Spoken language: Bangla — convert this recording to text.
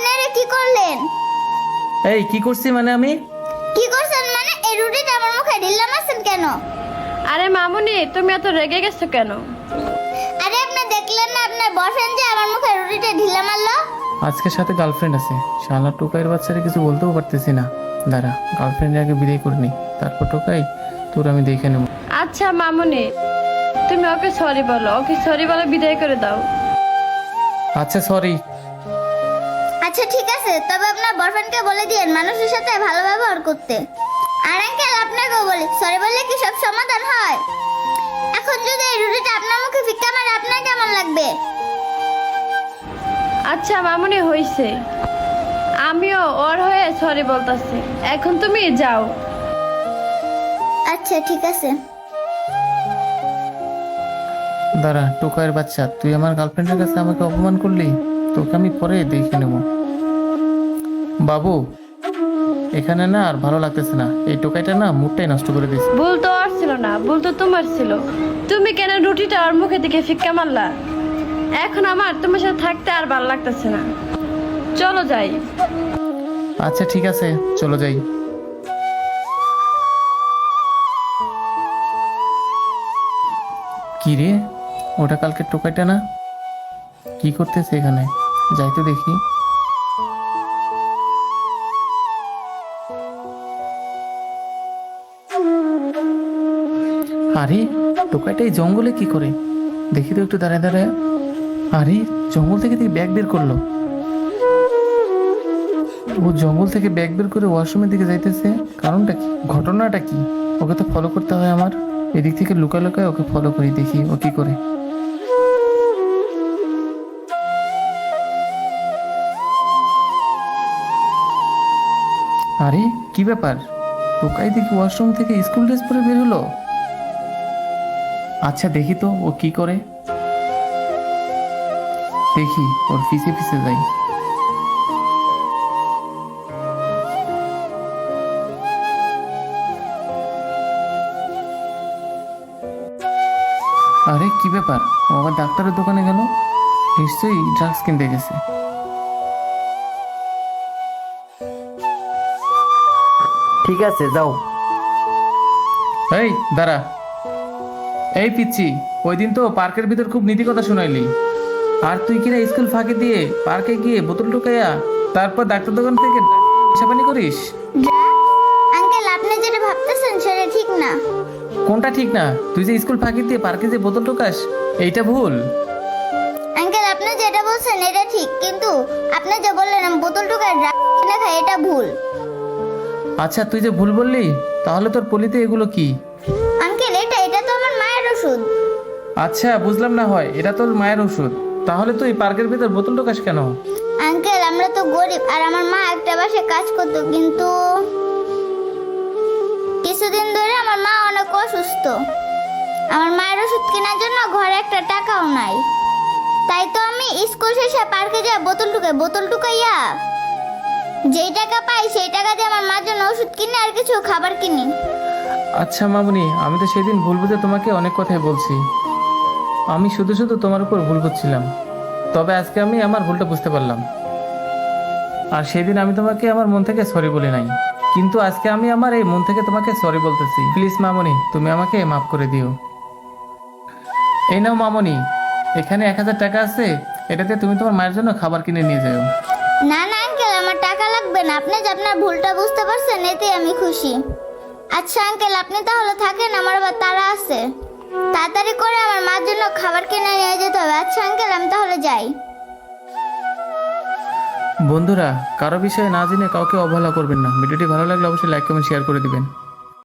আপনারা কি করলেন? এই কি করছি মানে আমি? কি করছেন মানে? এই রুটিটা আমার মুখে ঢিল্লা মারছেন কেন? আরে মামুনি তুমি এত রেগে গেছো কেন? আরে আপনি দেখলেন না আপনার বয়ফ্রেন্ড যে আমার মুখে রুটিটা ঢিল্লা মারলো? আজকের সাথে গার্লফ্রেন্ড আছে। শালা টোকাইয়ের বাচ্চারা কিছু বলতেও পারতেছি না। দাঁড়া গার্লফ্রেন্ড আগে বিদায় করে নি। তারপর টোকাই তোর আমি দেখে নেব। আচ্ছা মামুনি তুমি ওকে সরি বলো। ওকে সরি বলে বিদায় করে দাও। আচ্ছা সরি আচ্ছা ঠিক আছে। তবে আপনার বয়ফ্রেন্ডকে বলে দিয়েন মানুষের সাথে ভালো ব্যবহার করতে। আর আঙ্কেল আপনাকেও বলি সরি বললে কি সব সমাধান হয়? এখন যদি এই রুটিটা আপনার মুখে ফিক্কা মারে আপনার কেমন লাগবে? আচ্ছা মামুনি হইছে। আমিও ওর হয়ে সরি বলতাছি। এখন তুমি যাও। আচ্ছা ঠিক আছে। দাঁড়া টোকাইয়ের বাচ্চা তুই আমার গার্লফ্রেন্ডের কাছে আমাকে অপমান করলি? তোকে আমি পরে দেখে নেব। বাবু এখানে না আর ভালো লাগতেছে না। এই টোকাইটা না মুডটাই নষ্ট করে দিয়েছে। ভুল তো ওর ছিল না ভুল তো তোমার ছিল। তুমি কেন রুটিটা ওর মুখে থেকে ফিক্কা মারলা? এখন আমার তোমার সাথে থাকতে আর ভালো লাগতেছে না। চলো যাই। আচ্ছা ঠিক আছে চলো যাই। কি রে? ওটা কালকে টোকাইটা না? কি করতেছে এখানে? যাই তো দেখি। আরে টোকাইটা এই জঙ্গলে কি করে? দেখি তো একটু দাঁড়ায় দাঁড়ায়। আরে, জঙ্গল থেকে দেখি ব্যাগ বের করল। ও জঙ্গল থেকে ব্যাগ বের করে ওয়াশরুমের দিকে যাইতেছে। কারণটা কি? ঘটনাটা কি? ওকে তো ফলো করতে হয় আমার। এদিক থেকে লুকা লুকায় ওকে ফলো করি, দেখি ও কি করে। আরে, কি ব্যাপার? টোকাই দেখি ওয়াশরুম থেকে স্কুল ড্রেস পরে বের হলো? আচ্ছা দেখি তো ও কি করে। দেখি ওর পিছে পিছে যাই। আরে কি ব্যাপার? ও আবার ডাক্তারের দোকানে গেল? নিশ্চয়ই ড্রাগস কিনতে গেছে। ঠিক আছে যাও। এই দাঁড়া। এই পিচ্ছি ওই দিন তো পার্কের ভিতর খুব নীতি কথা শুনাইলি। আর তুই কিনা স্কুল ফাঁকি দিয়ে পার্কে গিয়ে বোতল ঢুকাইয়া তারপর ডাক্তার দোকান থেকে হিসাবানি করিস? আঙ্কেল আপনি যেটা ভাবতেছেন সেটা ঠিক না। কোনটা ঠিক না? তুই যে স্কুল ফাঁকি দিয়ে পার্কে যে বোতল ঢুকাস এইটা ভুল। আঙ্কেল আপনি যেটা বলছেন এটা ঠিক কিন্তু আপনি যে বললেন আমি বোতল কিনে খাই এটা ভুল। আচ্ছা তুই যে ভুল বললি তাহলে তোর পলিতে এগুলো কি? আঙ্কেল এটা এটা তো আমার মায়ের ওষুধ। আচ্ছা বুঝলাম না হয় এটা তোর মায়ের ওষুধ। তাহলে তুই পার্কের ভিতর বোতল ঢোকাস কেন? আঙ্কেল আমরা তো গরিব আর আমার মা একটা বাসে কাজ করতো কিন্তু কিছুদিন ধরে আমার মা অনেক অসুস্থ। আমার মায়ের ওষুধ কেনার জন্য ঘরে একটা টাকাও নাই। তাই তো আমি স্কুল শেষে পার্কে যাই বোতল টুকাই বোতল টুকাইয়া যেই টাকা পাই সেই টাকা দিয়ে আমার মার জন্য ওষুধ কিনি আর কিছু খাবার কিনি। আচ্ছা মামুনি, আমি তো সেদিন ভুল বুঝে তোমাকে অনেক কথাই বলছি। আমি শুধু শুধু তোমার উপর ভুল করছিলাম। তবে আজকে আমি আমার ভুলটা বুঝতে পারলাম। আর সেদিন আমি তোমাকে আমার মন থেকে সরি বলি নাই। কিন্তু আজকে আমি আমার এই মন থেকে তোমাকে সরি বলতেছি। প্লিজ মামনি, তুমি আমাকে মাফ করে দিও। এই নাও মামনি, এখানে এক হাজার টাকা আছে। এটাতে তুমি তোমার মায়ের জন্য খাবার কিনে নিয়ে যাও। না না আঙ্কেল, আমার টাকা লাগবে না। আপনি যে আপনার ভুলটা বুঝতে পারছেন এতে আমি খুশি। আচ্ছা আঙ্কেল, আপনি তাহলে থাকেন, আমার আবার তারা আছে। তাড়াতাড়ি করে আমার মার জন্য খাবার কিনে নিয়ে যেতে হবে। আচ্ছা আঙ্কেল, আমি তাহলে যাই। বন্ধুরা, কারও বিষয়ে না জেনে কাউকে অবহেলা করবেন না। ভিডিওটি ভালো লাগলে অবশ্যই লাইক কমেন্ট শেয়ার করে দিবেন।